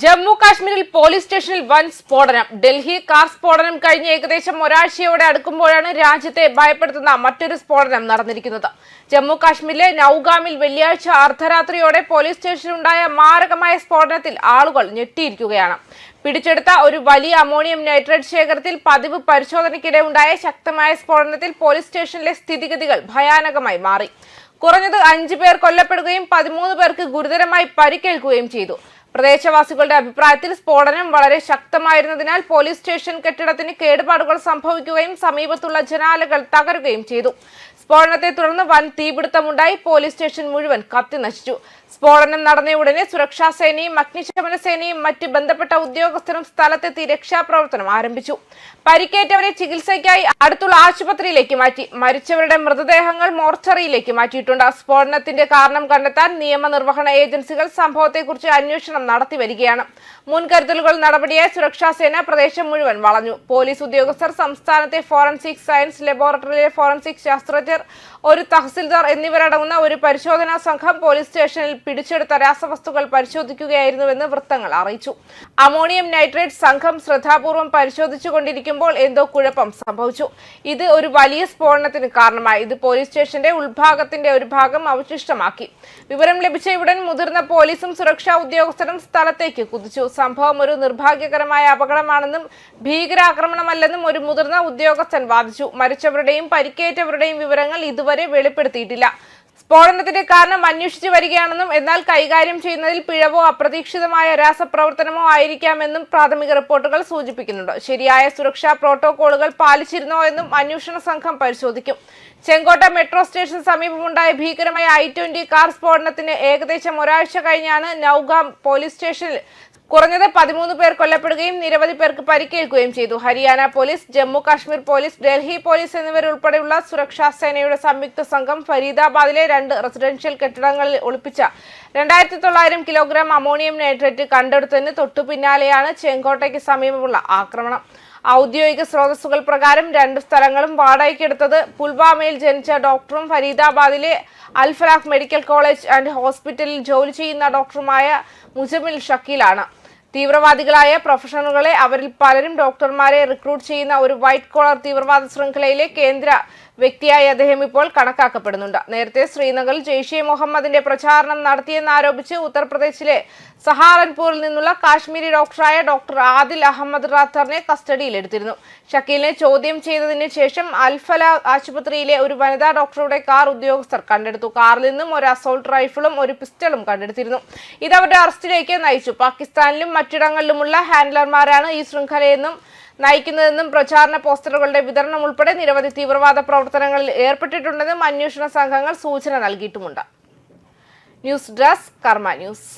ജമ്മു കാശ്മീരിൽ പോലീസ് സ്റ്റേഷനിൽ വൻ സ്ഫോടനം. ഡൽഹി കാർ സ്ഫോടനം കഴിഞ്ഞ് ഏകദേശം ഒരാഴ്ചയോടെ അടുക്കുമ്പോഴാണ് രാജ്യത്തെ ഭയപ്പെടുത്തുന്ന മറ്റൊരു സ്ഫോടനം നടന്നിരിക്കുന്നത്. ജമ്മു കാശ്മീരിലെ നൌഗാമിൽ വെള്ളിയാഴ്ച അർദ്ധരാത്രിയോടെ പോലീസ് സ്റ്റേഷനിലുണ്ടായ മാരകമായ സ്ഫോടനത്തിൽ ആളുകൾ ഞെട്ടിയിരിക്കുകയാണ്. പിടിച്ചെടുത്ത ഒരു വലിയ അമോണിയം നൈട്രേറ്റ് ശേഖരത്തിൽ പതിവ് പരിശോധനയ്ക്കിടെ ഉണ്ടായ ശക്തമായ സ്ഫോടനത്തിൽ പോലീസ് സ്റ്റേഷനിലെ സ്ഥിതിഗതികൾ ഭയാനകമായി മാറി. കുറഞ്ഞത് അഞ്ചു പേർ കൊല്ലപ്പെടുകയും പതിമൂന്ന് പേർക്ക് ഗുരുതരമായി പരിക്കേൽക്കുകയും ചെയ്തു. പ്രദേശവാസികളുടെ അഭിപ്രായത്തിൽ സ്ഫോടനം വളരെ ശക്തമായിരുന്നതിനാൽ പോലീസ് സ്റ്റേഷൻ കെട്ടിടത്തിന് കേടുപാടുകൾ സംഭവിക്കുകയും സമീപത്തുള്ള ജനാലകൾ തകരുകയും ചെയ്തു. സ്ഫോടനത്തെ തുടർന്ന് വൻ തീപിടുത്തമുണ്ടായി. പോലീസ് സ്റ്റേഷൻ മുഴുവൻ കത്തി നശിച്ചു. സ്ഫോടനം നടന്ന ഉടനെ സുരക്ഷാ സേനയും അഗ്നിശമന സേനയും മറ്റ് ബന്ധപ്പെട്ട ഉദ്യോഗസ്ഥരും സ്ഥലത്തെത്തി രക്ഷാപ്രവർത്തനം ആരംഭിച്ചു. പരിക്കേറ്റവരെ ചികിത്സയ്ക്കായി അടുത്തുള്ള ആശുപത്രിയിലേക്ക് മാറ്റി. മരിച്ചവരുടെ മൃതദേഹങ്ങൾ മോർച്ചറിയിലേക്ക് മാറ്റിയിട്ടുണ്ട്. സ്ഫോടനത്തിന്റെ കാരണം കണ്ടെത്താൻ നിയമനിർവഹണ ഏജൻസികൾ സംഭവത്തെക്കുറിച്ച് അന്വേഷണം നടത്തി വരികയാണ്. മുൻകരുതലുകൾ നടപടിയായി സുരക്ഷാ സേന പ്രദേശം മുഴുവൻ വളഞ്ഞു. പോലീസ് ഉദ്യോഗസ്ഥർ സംസ്ഥാനത്തെ ഫോറൻസിക് സയൻസ് ലബോറട്ടറിയിലെ ഫോറൻസിക് ശാസ്ത്രജ്ഞർ ഒരു തഹസിൽദാർ എന്നിവരടങ്ങുന്ന ഒരു പരിശോധനാ സംഘം പോലീസ് സ്റ്റേഷനിൽ പിടിച്ചെടുത്ത രാസവസ്തുക്കൾ പരിശോധിക്കുകയായിരുന്നുവെന്ന് വൃത്തങ്ങൾ അറിയിച്ചു. അമോണിയം നൈട്രേറ്റ് സംഘം ശ്രദ്ധാപൂർവം പരിശോധിച്ചുകൊണ്ടിരിക്കുമ്പോൾ എന്തോ കുഴപ്പം സംഭവിച്ചു. ഇത് ഒരു വലിയ സ്ഫോടനത്തിന് കാരണമായി. ഇത് പോലീസ് സ്റ്റേഷന്റെ ഉൾഭാഗത്തിന്റെ ഒരു ഭാഗം അവശിഷ്ടമാക്കി. വിവരം ലഭിച്ച ഉടൻ മുതിർന്ന പോലീസും സുരക്ഷാ ഉദ്യോഗസ്ഥരും സ്ഥലത്തേക്ക് കുതിച്ചു. സംഭവം ഒരു നിർഭാഗ്യകരമായ അപകടമാണെന്നും ഭീകരാക്രമണമല്ലെന്നും ഒരു മുതിർന്ന ഉദ്യോഗസ്ഥൻ വാദിച്ചു. മരിച്ചവരുടെയും പരിക്കേറ്റവരുടെയും വിവരങ്ങൾ ഇതുവരെ വെളിപ്പെടുത്തിയിട്ടില്ല. സ്ഫോടനത്തിന്റെ കാരണം അന്വേഷിച്ചു വരികയാണെന്നും എന്നാൽ കൈകാര്യം ചെയ്യുന്നതിൽ പിഴവോ അപ്രതീക്ഷിതമായ രാസപ്രവർത്തനമോ ആയിരിക്കാമെന്നും പ്രാഥമിക റിപ്പോർട്ടുകൾ സൂചിപ്പിക്കുന്നുണ്ട്. ശരിയായ സുരക്ഷാ പ്രോട്ടോകോളുകൾ പാലിച്ചിരുന്നോ എന്നും അന്വേഷണ സംഘം പരിശോധിക്കും. ചെങ്കോട്ട മെട്രോ സ്റ്റേഷൻ സമീപമുണ്ടായ ഭീകരമായ ഐ ട്വന്റി കാർ സ്ഫോടനത്തിന് ഏകദേശം ഒരാഴ്ച കഴിഞ്ഞാണ് നൌഗാം പോലീസ് സ്റ്റേഷനിൽ കുറഞ്ഞത് പതിമൂന്ന് പേർ കൊല്ലപ്പെടുകയും നിരവധി പേർക്ക് പരിക്കേൽക്കുകയും ചെയ്തു. Haryana police Jammu Kashmir police Delhi police എന്നിവരുൾപ്പെടെയുള്ള സുരക്ഷാ സേനയുടെ സംയുക്ത സംഘം ഫരീദാബാദിലെ രണ്ട് റെസിഡൻഷ്യൽ കെട്ടിടങ്ങളിൽ ഒളിപ്പിച്ച രണ്ടായിരത്തി തൊള്ളായിരം കിലോഗ്രാം അമോണിയം നൈട്രേറ്റ് കണ്ടെടുത്തതിന് തൊട്ടു പിന്നാലെയാണ് ചെങ്കോട്ടയ്ക്ക് സമീപമുള്ള ആക്രമണം. ഔദ്യോഗിക സ്രോതസ്സുകൾ പ്രകാരം രണ്ട് സ്ഥലങ്ങളും വാടകയ്ക്കെടുത്തത് പുൽവാമയിൽ ജനിച്ച ഡോക്ടറും ഫരീദാബാദിലെ അൽഫലാഖ് മെഡിക്കൽ കോളേജ് ആൻഡ് ഹോസ്പിറ്റലിൽ ജോലി ചെയ്യുന്ന ഡോക്ടറുമായ മുജമിൽ ഷക്കീലാണ്. തീവ്രവാദികളായ പ്രൊഫഷണലുകളെ അവരിൽ പലരും ഡോക്ടർമാരെ റിക്രൂട്ട് ചെയ്യുന്ന ഒരു വൈറ്റ് കോളർ തീവ്രവാദ ശൃംഖലയിലെ കേന്ദ്ര വ്യക്തിയായി അദ്ദേഹം ഇപ്പോൾ കണക്കാക്കപ്പെടുന്നുണ്ട്. നേരത്തെ ശ്രീനഗറിൽ ജെയ്ഷെ മുഹമ്മദിന്റെ പ്രചാരണം നടത്തിയെന്നാരോപിച്ച് ഉത്തർപ്രദേശിലെ സഹാറൻപൂരിൽ നിന്നുള്ള കാശ്മീരി ഡോക്ടറായ ഡോക്ടർ ആദിൽ അഹമ്മദ് റാത്തറിനെ കസ്റ്റഡിയിലെടുത്തിരുന്നു. ഷക്കീലിനെ ചോദ്യം ചെയ്തതിന് ശേഷം അൽഫല ആശുപത്രിയിലെ ഒരു വനിതാ ഡോക്ടറുടെ കാർ ഉദ്യോഗസ്ഥർ കണ്ടെടുത്തു. കാറിൽ നിന്നും ഒരു അസോൾട്ട് റൈഫിളും ഒരു പിസ്റ്റളും കണ്ടെടുത്തിരുന്നു. ഇത് അവരുടെ അറസ്റ്റിലേക്ക് നയിച്ചു. പാകിസ്ഥാനിലും മറ്റിടങ്ങളിലുമുള്ള ഹാൻഡ്ലർമാരാണ് ഈ ശൃംഖലയെന്നും നയിക്കുന്നതെന്നും പ്രചാരണ പോസ്റ്ററുകളുടെ വിതരണം ഉൾപ്പെടെ നിരവധി തീവ്രവാദ പ്രവർത്തനങ്ങളിൽ ഏർപ്പെട്ടിട്ടുണ്ടെന്നും അന്വേഷണ സംഘങ്ങൾ സൂചന നൽകിയിട്ടുമുണ്ട്. News desk Karma news.